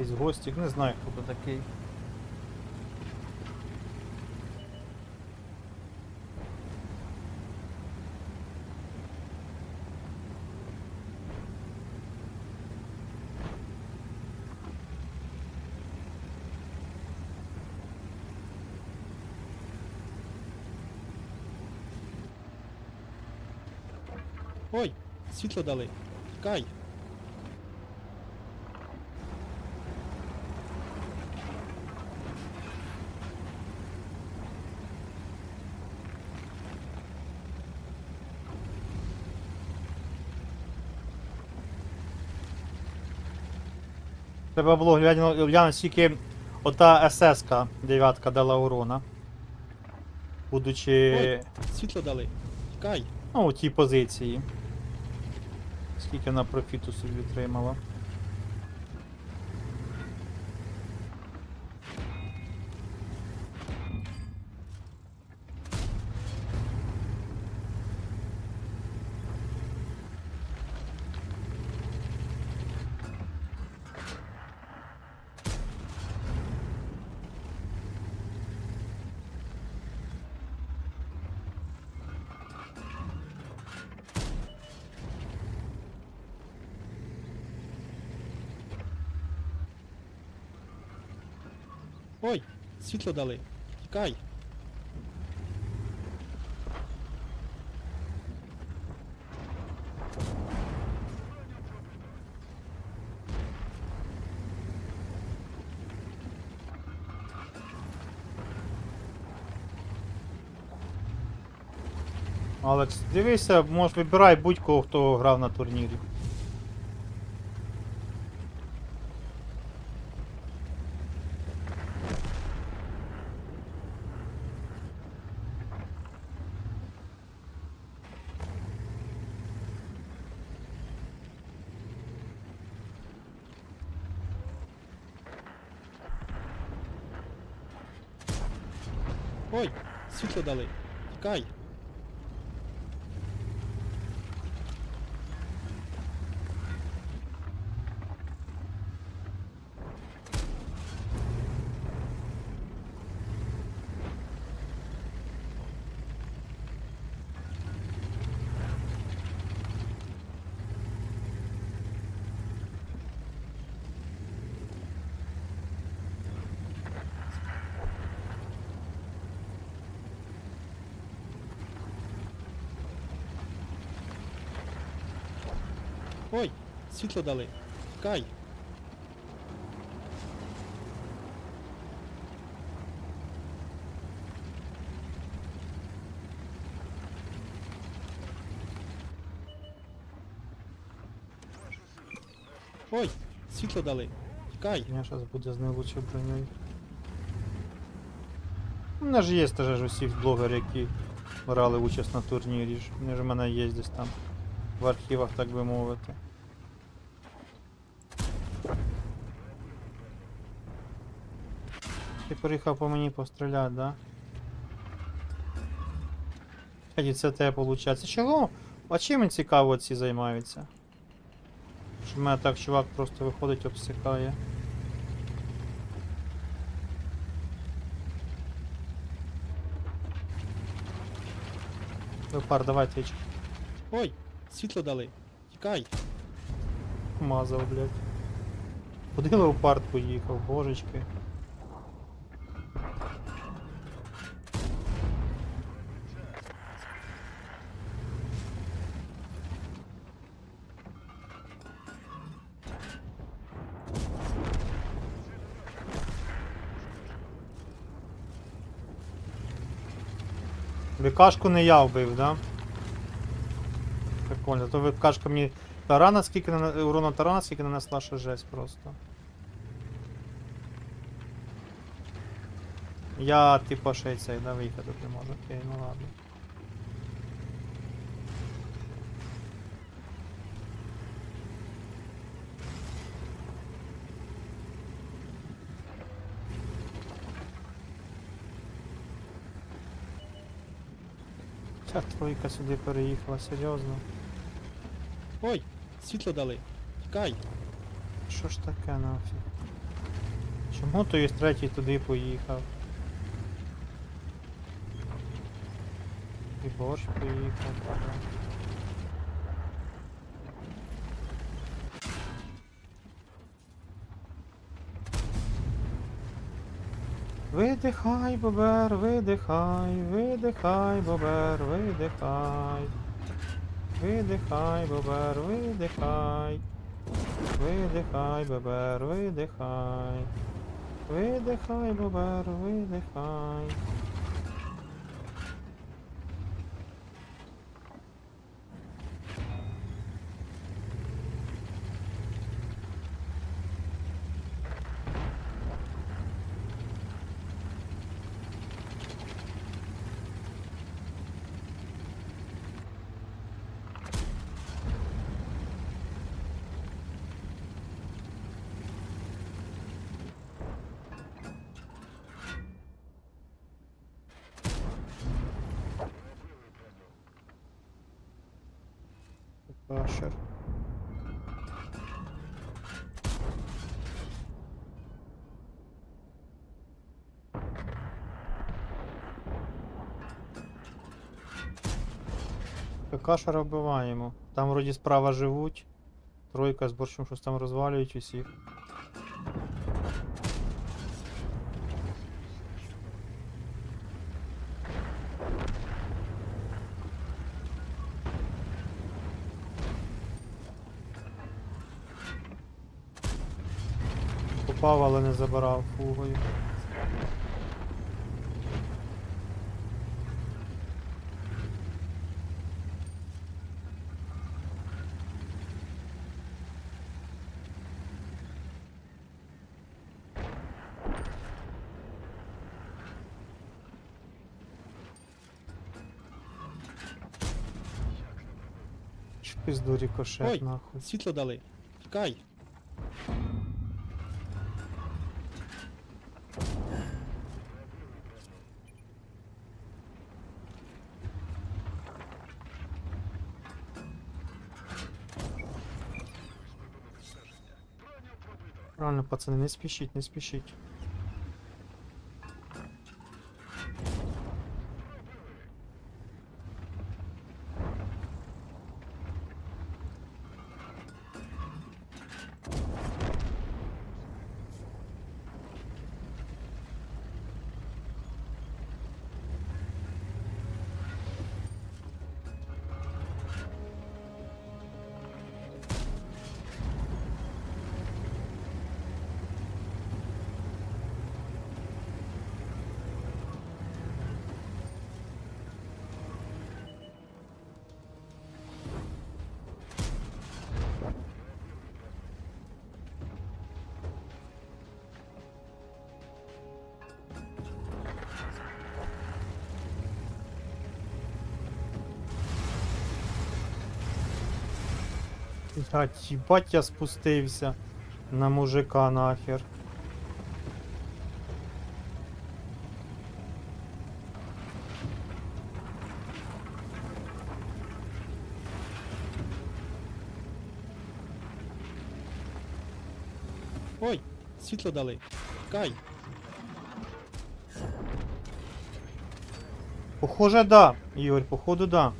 якийсь гостік, не знаю хто то такий. Ой, світло дали. Тікай. Треба було глянути, глянути скільки ота СС-ка дев'ятка дала урона. Будучи Ой, світло дали. Тікай. ну, у тій позиції. Скільки вона профіту собі отримала. Ой, світло дали. Тікай. Алекс, дивися, може вибирай будь-кого, хто грав на турнірі. Ой, світло дали. Тікай. Ой, світло дали. Тікай. Ой, світло дали. У мене зараз буде з найлучшою броньою. У мене ж є теж ж усі блогери, які брали участь на турнірі. ж. Вони ж в мене є десь там в архівах, так би мовити. Ти приїхав по мені постріляти, да? Тоді це те виходить. Чого? А чим він цікаво ці займаються? Що в мене так чувак просто виходить, обсикає. Леопард, давай тичку. Ой, світло дали. Тікай. Мазав, блядь. Куди леопард поїхав, божечки. ВКшку не я вбив, да? Прикольно, то ВКшка мені тарана скільки на... урона тарана скільки нанесла, що жесть просто. Я типа ще цей, да, виїхати не можу. Окей, ну ладно. Ця тройка сюди переїхала, серйозно. Ой, світло дали. Тікай. Що ж таке нафіг? Чому той з третій туди поїхав? І борщ поїхав. Видихай, бобер, видихай, видихай, бобер, видихай. Видихай, бобер, видихай. Видихай, бобер, видихай. Видихай, бобер, видихай. Кашер. Кашера вбиваємо. Там вроді справа живуть. Тройка з борщом щось там розвалюють усіх. Попав, але не забирав фугою. Пизду рикошет, Ой. нахуй. Світло дали. Тікай. Правильно, пацани, не спішіть, не спішіть. Блять, їбать я спустився на мужика нахер. Ой, світло дали. Тікай. Похоже, да, Ігор, походу, да.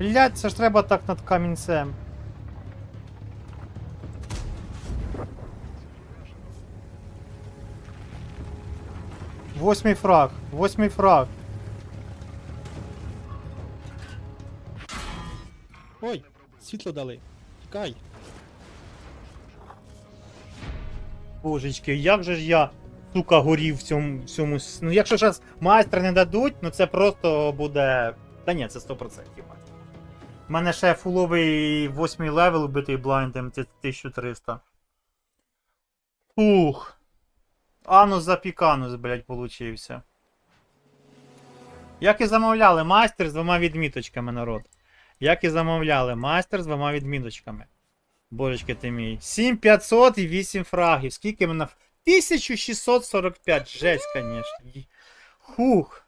Блять, це ж треба так над камінцем. Восьмий фраг, восьмий фраг. Ой, світло дали. Тікай. Божечки, як же ж я, сука, горів в цьому всьому. с- Ну якщо зараз майстра не дадуть, ну це просто буде. Та ні, це 100%. У мене ще фуловий восьмий левел битий блайндом, це 1300. Ух. Анус запіканус, блядь, получився. Як і замовляли, майстер з двома відміточками, народ. Як і замовляли, майстер з двома відміточками. Божечки ти мій. 7500 і 8 фрагів. Скільки мене. 1645. Жесть, конечно. Хух.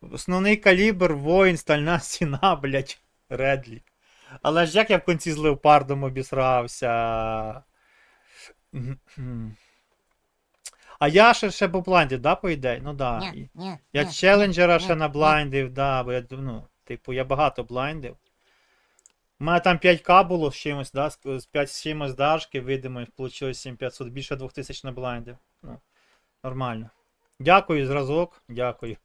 Основний калібр, воїн, стальна стіна, блять. Редлі. Але ж як я в кінці з леопардом обісрався. А я ще, ще по блайнді, да, по ідеї? Ну да. Ні, ні, Я ні, челенджера ні, ще ні. наблайндив, да, бо я ну, типу, я багато блайндив. У мене там 5к було з чимось, да, з з 5 з чимось дашки, видимо, вийшло 7500, більше 2000 на блайндив. Ну, нормально. Дякую, зразок, дякую.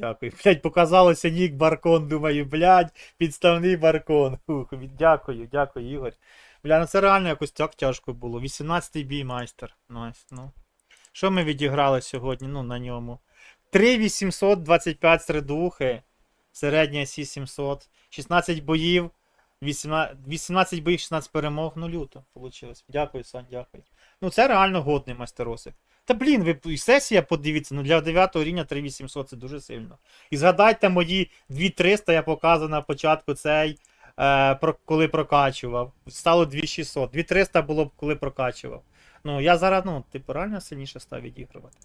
Дякую. Блять, показалося нік Баркон, думаю, блядь, підставний Баркон. Від- дякую, дякую, Ігор. Бля, ну це реально якось так тяжко було. 18-й бій майстер. Найс, ну. Що ми відіграли сьогодні? Ну, на ньому. 3825 середухи. Середня Сі 700. 16 боїв. 18, 18 боїв, 16 перемог. Ну, люто вийшло. Дякую, Сань, дякую. Ну, це реально годний майстеросик. Та блін, ви сесія подивіться, ну для 9 рівня 3800 це дуже сильно. І згадайте мої 2300 я показував на початку цей, е, про, коли прокачував. Стало 2600. 2300 було б коли прокачував. Ну, я зараз, ну, типу, реально сильніше став відігрувати.